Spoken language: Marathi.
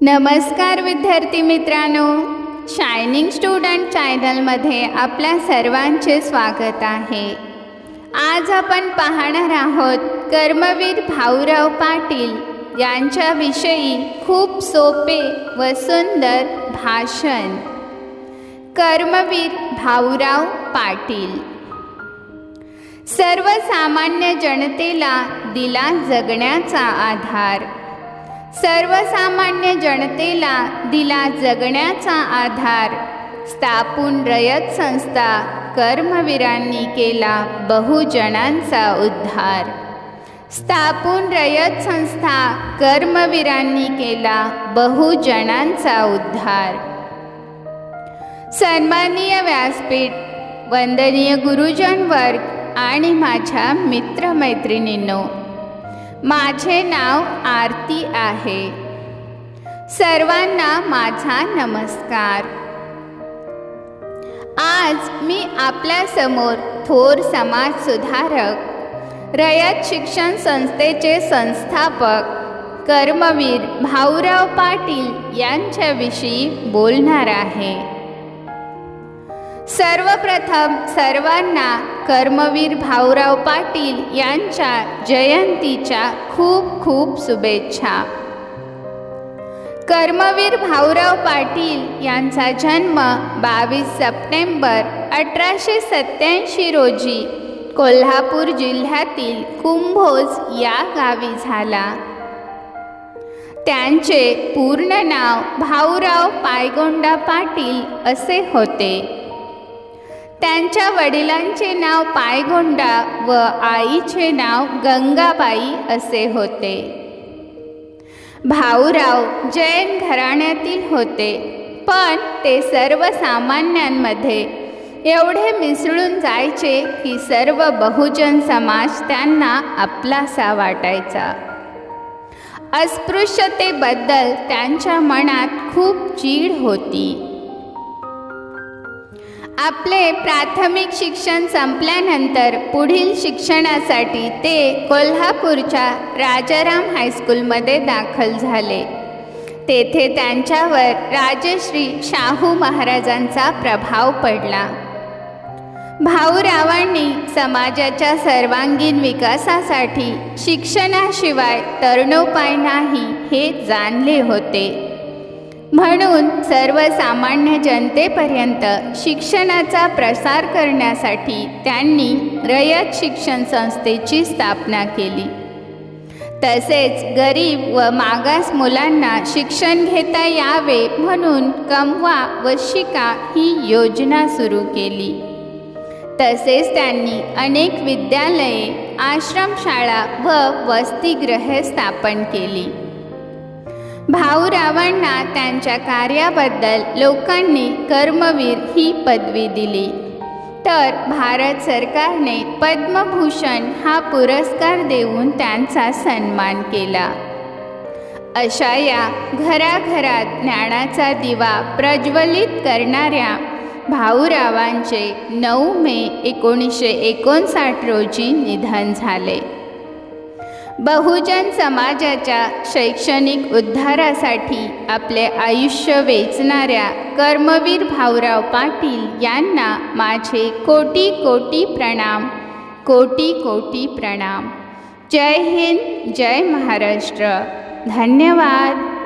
नमस्कार विद्यार्थी मित्रांनो. शायनिंग स्टुडंट चॅनलमध्ये आपल्या सर्वांचे स्वागत आहे. आज आपण पाहणार आहोत कर्मवीर भाऊराव पाटील यांच्याविषयी खूप सोपे व सुंदर भाषण. कर्मवीर भाऊराव पाटील. सर्वसामान्य जनतेला दिला जगण्याचा आधार. सर्वसामान्य जनतेला दिला जगण्याचा आधार. स्थापून रयत संस्था कर्मवीरांनी केला बहुजनांचा उद्धार. स्थापून रयत संस्था कर्मवीरांनी केला बहुजनांचा उद्धार. सन्माननीय व्यासपीठ वंदनीय गुरुजन वर्ग आणि माझ्या मित्रमैत्रिणींनो माझे नाव आरती आहे. सर्वांना माझा नमस्कार. आज मी आपल्यासमोर थोर समाज सुधारक रयत शिक्षण संस्थेचे संस्थापक कर्मवीर भाऊराव पाटील यांच्याविषयी बोलणार आहे. सर्वप्रथम सर्वांना कर्मवीर भाऊराव पाटील यांच्या जयंतीच्या खूप खूप शुभेच्छा. कर्मवीर भाऊराव पाटील यांचा जन्म बावीस सप्टेंबर अठराशे सत्याऐंशी रोजी कोल्हापूर जिल्ह्यातील कुंभोज या गावी झाला. त्यांचे पूर्ण नाव भाऊराव पायगोंडा पाटील असे होते. त्यांच्या वडिलांचे नाव पायगोंडा व आईचे नाव गंगाबाई असे होते. भाऊराव जैन घराण्यातील होते पण ते सर्वसामान्यांमध्ये एवढे मिसळून जायचे की सर्व बहुजन समाज त्यांना आपलासा वाटायचा. अस्पृश्यतेबद्दल त्यांच्या मनात खूप चीड होती. आपले प्राथमिक शिक्षण संपल्यानंतर पुढील शिक्षणासाठी ते कोल्हापूरच्या राजाराम हायस्कूलमध्ये दाखल झाले. तेथे त्यांच्यावर राजश्री शाहू महाराजांचा प्रभाव पडला. भाऊरावांनी समाजाच्या सर्वांगीण विकासासाठी शिक्षणाशिवाय तरणोपाय नाही हे जाणले होते. म्हणून सर्वसामान्य जनतेपर्यंत शिक्षणाचा प्रसार करण्यासाठी त्यांनी रयत शिक्षण संस्थेची स्थापना केली. तसेच गरीब व मागास मुलांना शिक्षण घेता यावे म्हणून कमवा व शिका ही योजना सुरू केली. तसेच त्यांनी अनेक विद्यालये आश्रमशाळा व वसतिगृहे स्थापन केली. भाऊरावांना त्यांच्या कार्याबद्दल लोकांनी कर्मवीर ही पदवी दिली. तर भारत सरकारने पद्मभूषण हा पुरस्कार देऊन त्यांचा सन्मान केला. अशा या घराघरात ज्ञानाचा दिवा प्रज्वलित करणाऱ्या भाऊरावांचे नऊ मे एकोणीसशे एकोणसाठ रोजी निधन झाले. बहुजन समाजाच्या शैक्षणिक उद्धारासाठी आपले आयुष्य वेचणाऱ्या कर्मवीर भाऊराव पाटील यांना माझे कोटी कोटी प्रणाम कोटी कोटी प्रणाम. जय हिंद जय महाराष्ट्र. धन्यवाद.